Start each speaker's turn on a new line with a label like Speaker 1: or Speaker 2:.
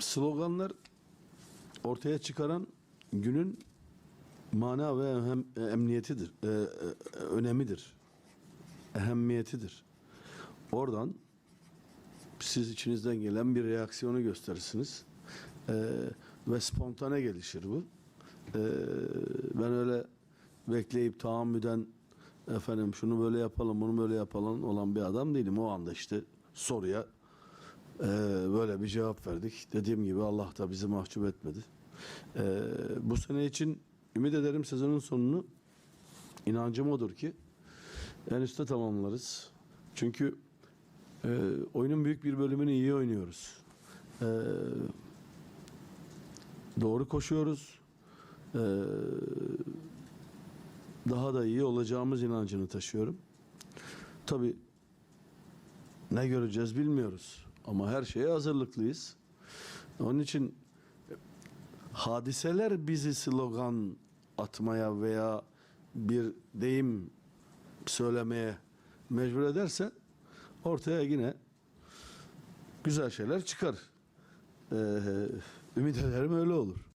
Speaker 1: sloganlar ortaya çıkaran günün mana ve ehem, emniyetidir, e, e, önemidir, ehemmiyetidir. Oradan siz içinizden gelen bir reaksiyonu gösterirsiniz E, ve spontane gelişir bu. E, ben öyle bekleyip tahammüden efendim şunu böyle yapalım, bunu böyle yapalım olan bir adam değilim. O anda işte soruya ee, böyle bir cevap verdik. Dediğim gibi Allah da bizi mahcup etmedi. Ee, bu sene için ümit ederim sezonun sonunu inancım odur ki en üstte tamamlarız. Çünkü e, oyunun büyük bir bölümünü iyi oynuyoruz. Ee, doğru koşuyoruz. Ee, daha da iyi olacağımız inancını taşıyorum. Tabii ne göreceğiz bilmiyoruz. Ama her şeye hazırlıklıyız. Onun için hadiseler bizi slogan atmaya veya bir deyim söylemeye mecbur ederse ortaya yine güzel şeyler çıkar. Ee, ümit ederim öyle olur.